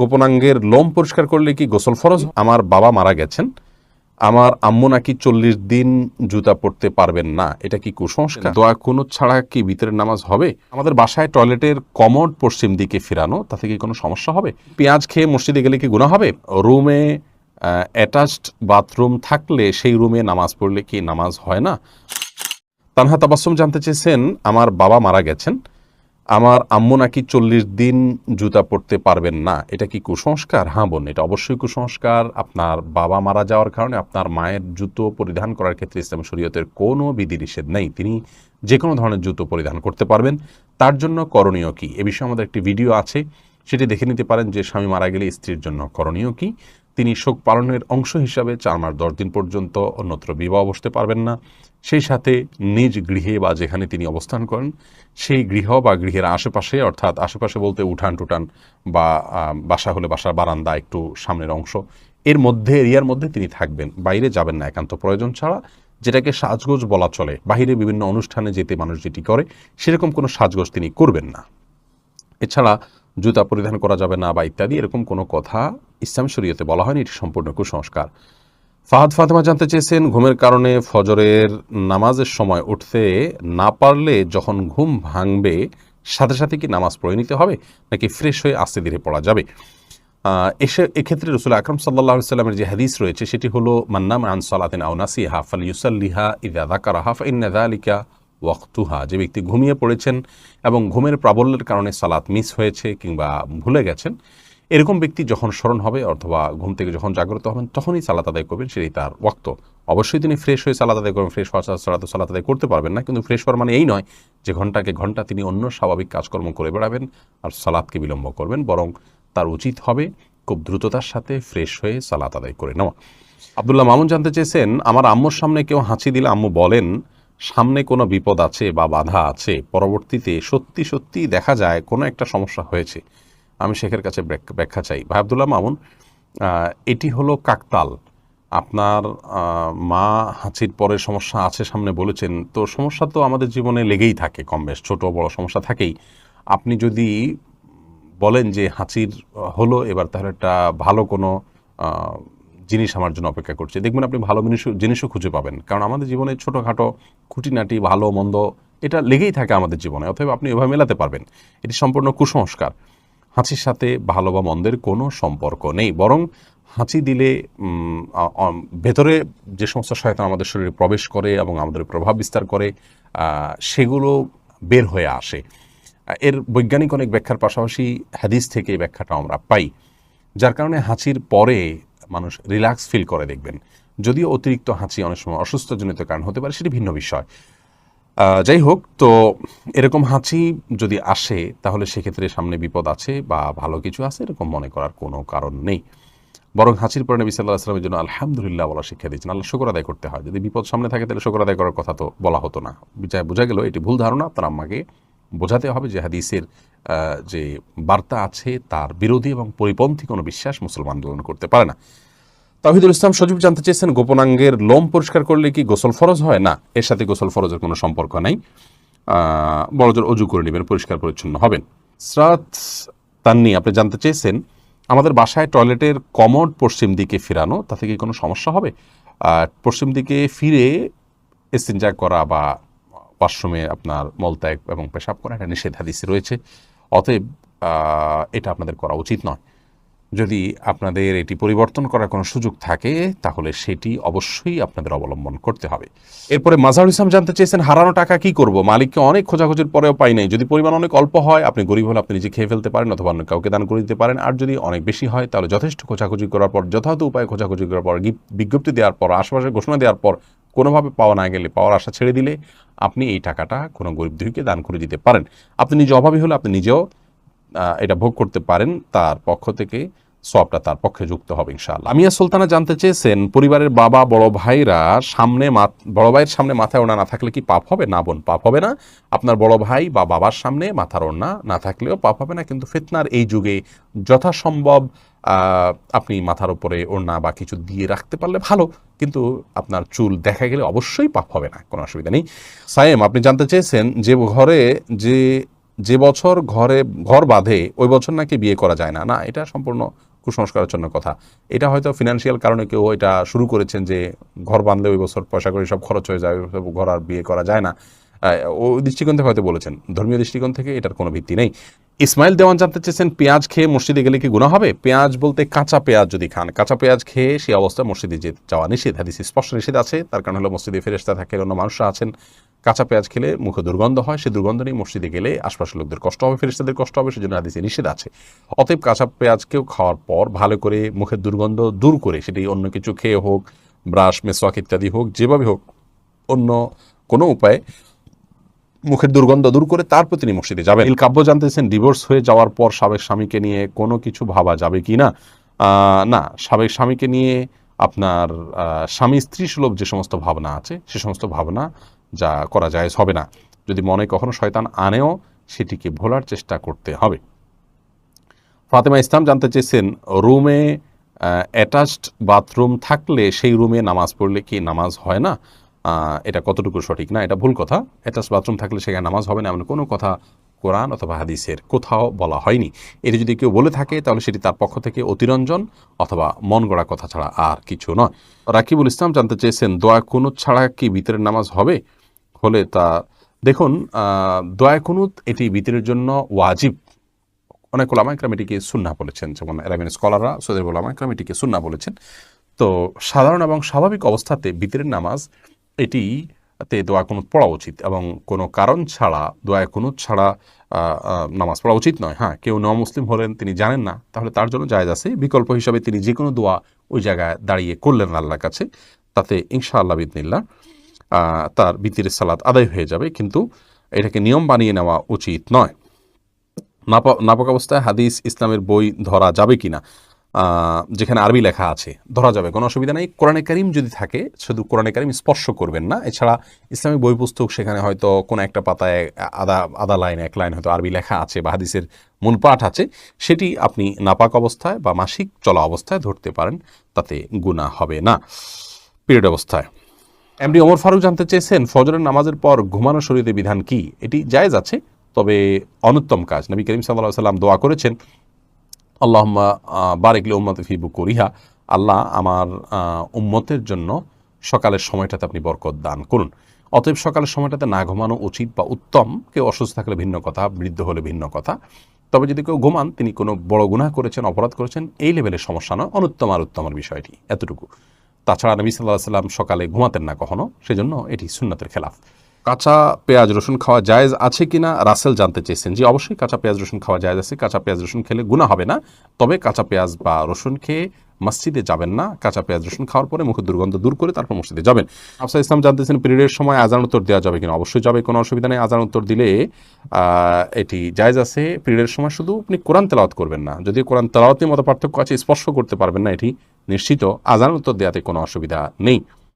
গোপনাঙ্গের লোম পরিষ্কার করলে কি গোসল ফরজ? আমার বাবা মারা গেছেন। আমার আম্মু নাকি চল্লিশ দিন জুতা পরতে পারবেন না। এটা কি কুসংস্কার? দোয়া কোনো ছাড়া কি ভিতরের নামাজ হবে? আমাদের বাসায় টয়লেটের কমড পশ্চিম দিকে ফেরানো, তাতে কি কোনো সমস্যা হবে? পেঁয়াজ খেয়ে মসজিদে গেলে কি গুণা হবে? রুমে অ্যাটাচড বাথরুম থাকলে সেই রুমে নামাজ পড়লে কি নামাজ হয় না? তানহা তাবাসুম জানতে চেয়েছেন, আমার বাবা মারা গেছেন। আমার আম্মু নাকি চল্লিশ দিন জুতা পরতে পারবেন না। এটা কি কুসংস্কার? হ্যাঁ বোন, এটা অবশ্যই কুসংস্কার। আপনার বাবা মারা যাওয়ার কারণে আপনার মায়ের জুতো পরিধান করার ক্ষেত্রে ইসলাম শরীয়তের কোনো বিধিনিষেধ নেই। তিনি যে কোনো ধরনের জুতো পরিধান করতে পারবেন। তার জন্য করণীয় কি? এ বিষয়ে আমাদের একটি ভিডিও আছে। সেটি দেখে নিতে পারেন যে স্বামী মারা গেলে স্ত্রীর জন্য করণীয় কি? তিনি শোক পালনের অংশ হিসাবে চার মাস দশ দিন পর্যন্ত অন্যত্র বিবাহ বসতে পারবেন না। সেই সাথে নিজ গৃহে বা যেখানে তিনি অবস্থান করেন, সেই গৃহ বা গৃহের আশেপাশে, অর্থাৎ আশেপাশে বলতে উঠান টুটান বা বাসা হলে বাসার বারান্দা একটু সামনের অংশ, এর মধ্যে, এরিয়ার মধ্যে তিনি থাকবেন। বাইরে যাবেন না, একান্ত প্রয়োজন ছাড়া। যেটাকে সাজগোজ বলা চলে। বাইরে বিভিন্ন অনুষ্ঠানে যেতে মানুষ যেটি করে, সেরকম কোনো সাজগোজ তিনি করবেন না। এছাড়া জুতা পরিধান করা যাবে না বা ইত্যাদি, এরকম কোনো কথা ইসলাম শরীয়তে বলা হয়নি, এটি সম্পূর্ণ কুসংস্কার। ফাহাদ ফাতেমা জানতে চেয়েছেন, ঘুমের কারণে ফজরের নামাজের সময় উঠতে না পারলে যখন ঘুম ভাঙবে, সাথে সাথে কি নামাজ পড়ে নিতে হবে, নাকি ফ্রেশ হয়ে আস্তে ধীরে পড়া যাবে? এসে, এক্ষেত্রে রসুল আকরম সাল্লাহ সাল্লামের যে হাদিস রয়েছে, সেটি হলো মান্নাম আন সালাতিন আউনাসি হাফাল ইউসাল্লিহা ইদা দাকারা হাফ ইন্নাদালিকা ওয়াক্তুহা, যে ব্যক্তি ঘুমিয়ে পড়েছেন এবং ঘুমের প্রাবল্যের কারণে সালাত মিস হয়েছে কিংবা ভুলে গেছেন, এরকম ব্যক্তি যখন স্মরণ হবে অথবা ঘুম থেকে যখন জাগ্রত হবেন, তখনই সালাত আদায় করবেন, সেটাই তার ওয়াক্ত। অবশ্যই তিনি ফ্রেশ হয়ে সালাত আদায় করবেন, ফ্রেশ হওয়া ছাড়া তো সালাত আদায় করতে পারবেন না, কিন্তু ফ্রেশ হওয়ার মানে এই নয় যে ঘন্টাকে ঘণ্টা তিনি অন্য স্বাভাবিক কাজকর্ম করে বেড়াবেন আর সালাদকে বিলম্ব করবেন, বরং তার উচিত হবে খুব দ্রুততার সাথে ফ্রেশ হয়ে সালাত আদায় করে নেওয়া। আবদুল্লাহ মামুন জানতে চেয়েছেন, আমার আম্মুর সামনে কেউ হাঁচি দিলে আম্মু বলেন সামনে কোনো বিপদ আছে বা বাধা আছে, পরবর্তীতে সত্যি সত্যি দেখা যায় কোনো একটা সমস্যা হয়েছে। আমি শেখের কাছে ব্যাখ্যা চাই। ভাই আবদুল্লাহ মামুন এটি হলো কাকতাল। আপনার মা হাঁচির পরে সমস্যা আছে সামনে বলেছেন, তো সমস্যা তো আমাদের জীবনে লেগেই থাকে কম বেশ, ছোটো বড় সমস্যা থাকেই। আপনি যদি বলেন যে হাঁচির হলো, এবার তাহলে একটা ভালো কোনো জিনিস আমার জন্য অপেক্ষা করছে। দেখবেন আপনি ভালো জিনিসও জিনিসও খুঁজে পাবেন। কারণ আমাদের জীবনে ছোটোখাটো খুঁটিনাটি, ভালো, মন্দ, এটা লেগেই থাকে আমাদের জীবনে অথবা আপনি এভাবে মেলাতে পারবেন। এটি সম্পূর্ণ কুসংস্কার। হাঁচির সাথে ভালো বা মন্দের কোনো সম্পর্ক নেই, বরং হাঁচি দিলে ভেতরে যে সমস্ত শয়তান আমাদের শরীরে প্রবেশ করে এবং আমাদের প্রভাব বিস্তার করে সেগুলো বের হয়ে আসে। এর বৈজ্ঞানিক অনেক ব্যাখ্যার পাশাপাশি হাদিস থেকে এই ব্যাখ্যাটা আমরা পাই, যার কারণে হাঁচির পরে মানুষ রিল্যাক্স ফিল করে দেখবেন। যদিও অতিরিক্ত হাঁচি অনেক সময় অসুস্থজনিত কারণ হতে পারে, সেটি ভিন্ন বিষয়। যাই হোক, তো এরকম হাঁচি যদি আসে, তাহলে সেক্ষেত্রে সামনে বিপদ আছে বা ভালো কিছু আছে এরকম মনে করার কোনো কারণ নেই। বরং হাঁচির পরে নবী সাল্লাহ আসলামের জন্য আলহামদুলিল্লাহ বলা শিক্ষা দিয়েছেন, আল্লাহ শুকর আদায় করতে হয়। যদি বিপদ সামনে থাকে, তাহলে শুকর আদায় করার কথা তো বলা হতো না। যা বোঝা গেল, এটি ভুল ধারণা, আপনার আম্মাকে বোঝাতে হবে যে হাদিসের যে বার্তা আছে, তার বিরোধী এবং পরিপন্থী কোনো বিশ্বাস মুসলমান গ্রহণ করতে পারে না। তাহিদুল ইসলাম সজীব জানতে চেয়েছেন, গোপনাঙ্গের লোম পরিষ্কার করলে কি গোসল ফরজ হয়? না, এর সাথে গোসল ফরজের কোনো সম্পর্ক নাই। বড়জোর অজু করে নেবেন, পরিষ্কার পরিচ্ছন্ন হবেন। স্রাত তান্নি, আপনি জানতে চেয়েছেন, আমাদের বাসায় টয়লেটের কমোড পশ্চিম দিকে ফেরানো, তাতে কি কোনো সমস্যা হবে? পশ্চিম দিকে ফিরে এস্তিনজা করা বা ওয়াশরুমে আপনার মলত্যাগ এবং পেশাব করা এটা নিষেধ হাদিসে রয়েছে। অতএব এটা আপনাদের করা উচিত নয়। যদি আপনাদের এটি পরিবর্তন করার কোনো সুযোগ থাকে, তাহলে সেটি অবশ্যই আপনাদের অবলম্বন করতে হবে। এরপরে মাজাহুল ইসলাম জানতে চেয়েছেন, হারানো টাকা কি করব? মালিককে অনেক খোঁজাখুঁজির পরেও পাই নাই। যদি পরিমাণ অনেক অল্প হয়, আপনি গরিব হলে আপনি নিজে খেয়ে ফেলতে পারেন অথবা অন্য কাউকে দান করে দিতে পারেন। আর যদি অনেক বেশি হয়, তাহলে যথেষ্ট খোঁজাখুঁজি করার পর, যথাযথ উপায়ে খোঁজাখুঁজি করার পর বিজ্ঞপ্তি দেওয়ার পর, আশেপাশে ঘোষণা দেওয়ার পর, কোনোভাবে পাওয়া না গেলে, পাওয়ার আশা ছেড়ে দিলে আপনি এই টাকাটা কোনো গরিব দুঃখীকে দান করে দিতে পারেন। আপনি নিজে অভাবী হলে আপনি নিজেও এটা ভোগ করতে পারেন। তার পক্ষ থেকে সবটা তার পক্ষে যুক্ত হবে, ইনশাআল্লাহ। আমিয়া সুলতানা জানতে চেয়েছেন, পরিবারের বাবা, বড় ভাইরা সামনে বড় ভাইয়ের সামনে মাথায় ওড়না না থাকলে কি পাপ হবে? না বোন, পাপ হবে না। আপনার বড় ভাই বা বাবার সামনে মাথার ওড়না না থাকলেও পাপ হবে না, কিন্তু ফিতনার এই যুগে যথাসম্ভব আপনি মাথার উপরে ওড়না বা কিছু দিয়ে রাখতে পারলে ভালো, কিন্তু আপনার চুল দেখা গেলে অবশ্যই পাপ হবে না, কোনো অসুবিধা নেই। সায়েম, আপনি জানতে চেয়েছেন যে ঘরে যে যে বছর ঘরে, ঘর বাঁধে, ওই বছর নাকি বিয়ে করা যায় না? না, এটা সম্পূর্ণ কুসংস্কারের জন্য কথা। এটা হয়তো ফিনান্সিয়াল কারণে কেউ এটা শুরু করেছেন যে ঘর বাঁধলে ওই বছর পয়সা করে সব খরচ হয়ে যায় ঘর আর বিয়ে করা যায় না। ওই দৃষ্টিকোণ থেকে হয়তো বলেছেন, ধর্মীয় দৃষ্টিকোণ থেকে এটার কোনো ভিত্তি নেই। ইসমাইল দেওয়ান জানতে চেয়েছেন, পেঁয়াজ খেয়ে মসজিদে গেলে কি গুণা হবে? পেঁয়াজ বলতে কাঁচা পেঁয়াজ যদি খান, কাঁচা পেঁয়াজ খেয়ে সেই অবস্থায় মসজিদে যাওয়া নিষেধ, হাদিস স্পষ্ট নিষেধ আছে, তার কারণ হলো মসজিদে ফেরেস্তা থাকে অন্য মানুষরা আছেন। কাঁচা পেঁয়াজ খেলে মুখে দুর্গন্ধ হয় সেই দুর্গন্ধ নিয়ে মসজিদে গেলে আশপাশের লোকদের কষ্ট হবে ফেরেস্তাদের কষ্ট হবে, সেজন্য হাদিসে নিষেধ আছে। অতএব কাঁচা পেঁয়াজকেও খাওয়ার পর ভালো করে মুখের দুর্গন্ধ দূর করে, সেটি অন্য কিছু খেয়ে হোক, ব্রাশ, মেসওয়াক ইত্যাদি হোক, যেভাবে হোক, অন্য কোনো উপায়ে মুখের দুর্গন্ধ দূর করে তারপর তিনি মসজিদে যাবেন। ইল কাব্য জানতেছেন ডিভোর্স হয়ে যাওয়ার পর সাবেক স্বামীকে নিয়ে কোনো কিছু ভাবা যাবে কি না? না, সাবেক স্বামীকে নিয়ে আপনার স্বামী স্ত্রী সুলভ যে সমস্ত ভাবনা আছে, সে সমস্ত ভাবনা যা করা যায় হবে না। যদি মনে কখনো শয়তান আনেও, সেটিকে ভোলার চেষ্টা করতে হবে। ফাতেমা ইসলাম জানতে চেয়েছেন, রুমে অ্যাটাচড বাথরুম থাকলে সেই রুমে নামাজ পড়লে কি নামাজ হয় না? এটা কতটুকু সঠিক না? এটা ভুল কথা। অ্যাটাচ বাথরুম থাকলে সেখানে নামাজ হবে না, এমন কোনো কথা কোরআন অথবা হাদিসের কোথাও বলা হয়নি। এটি যদি কেউ বলে থাকে, তাহলে সেটি তার পক্ষ থেকে অতিরঞ্জন অথবা মন গড়া কথা ছাড়া আর কিছু নয়। রাকিবুল ইসলাম জানতে চেয়েছেন, দোয়া কোনো ছাড়া কি ভিতরের নামাজ হবে? হলে তা, দেখুন দোয়া কুনুত, এটি ভিতরের জন্য ওয়াজিব। অনেক ওলামা ইকরাম এটিকে সুন্না বলেছেন। যেমন এরাবিন স্কলাররা সৌদের ওলামা ইকরাম এটিকে সুন্না বলেছেন। তো সাধারণ এবং স্বাভাবিক অবস্থাতে বিতরের নামাজ এটি তে দোয়া কুনুত পড়া উচিত এবং কোনো কারণ ছাড়া, দোয়া কুনুত ছাড়া নামাজ পড়া উচিত নয়। হ্যাঁ কেউ ন মুসলিম হলেন, তিনি জানেন না, তাহলে তার জন্য জায়েজ আছে। বিকল্প হিসাবে তিনি যে কোনো দোয়া ওই জায়গায় দাঁড়িয়ে করলেন আল্লাহর কাছে, তাতে ইনশাআল্লাহ বিদনিল্লা তার বিতির সালাত আদায় হয়ে যাবে, কিন্তু এটাকে নিয়ম বানিয়ে নেওয়া উচিত নয়। নাপা- নাপাক অবস্থায় হাদিস ইসলামের বই ধরা যাবে কি না যেখানে আরবি লেখা আছে, ধরা যাবে, কোনো অসুবিধা নেই। কোরআনে কারিম যদি থাকে, শুধু কোরআনে কারিম স্পর্শ করবেন না। এছাড়া ইসলামিক বই পুস্তক সেখানে হয়তো কোনো একটা পাতায় আদা আদা লাইন, এক লাইন হয়তো আরবি লেখা আছে বা হাদিসের মূল পাঠ আছে, সেটি আপনি নাপাক অবস্থায় বা মাসিক চলা অবস্থায় ধরতে পারেন, তাতে গুণা হবে না। পিরিয়ড অবস্থায়। এমডি ওমর ফারুক জানতে চেয়েছেন, ফজরের নামাজের পর ঘুমানো শরীরে বিধান কি? এটি জায়েজ আছে, তবে অনুত্তম কাজ। নবী করিম সাল্লাহ সাল্লাম দোয়া করেছেন, আল্লাহম্মা বারেকলি উম্মত ফিবু করিহা আল্লাহ আমার উম্মতের জন্য সকালের সময়টাতে আপনি বরকত দান করুন। অতএব সকালের সময়টাতে না ঘুমানো উচিত বা উত্তম। কেউ অসুস্থ থাকলে ভিন্ন কথা, বৃদ্ধ হলে ভিন্ন কথা। তবে যদি কেউ ঘুমান, তিনি কোনো বড় গুনাহ করেছেন, অপরাধ করেছেন, এই লেভেলের সমস্যা নয়। অনুত্তম আর উত্তমের বিষয়টি, এতটুকু। তাছাড়া নবী সাল্লাহ সাল্লাম সকালে ঘুমাতেন না কখনো, সেজন্য এটি সুন্নতের খেলাফ। কাঁচা পেঁয়াজ, রসুন খাওয়া জায়েজ আছে কিনা রাসেল জানতে চেয়েছেন। যে অবশ্যই কাঁচা পেঁয়াজ, রসুন খাওয়া জায়েজ আছে। কাঁচা পেঁয়াজ, রসুন খেলে গুণা হবে না। তবে কাঁচা পেঁয়াজ বা রসুন খেয়ে মসজিদে যাবেন না, কাঁচা পেঁয়াজ, রসুন খাওয়ার পরে মুখে দুর্গন্ধ দূর করে তারপর মসজিদে যাবেন। আফসা ইসলাম জানতেছেন পিরিয়ডের সময় আজান উত্তর দেওয়া যাবে কিনা? অবশ্যই যাবে, কোনো অসুবিধা নেই। আজান উত্তর দিলে এটি জায়জ আছে। পিরিয়ডের সময় শুধু আপনি কোরআন তেলাওয়াত করবেন না। যদি কোরআন তেলাওয়াতের মতো পার্থক্য আছে, স্পর্শ করতে পারবেন না এটি নিশ্চিত। আজান উত্তর দেওয়াতে কোনো অসুবিধা নেই।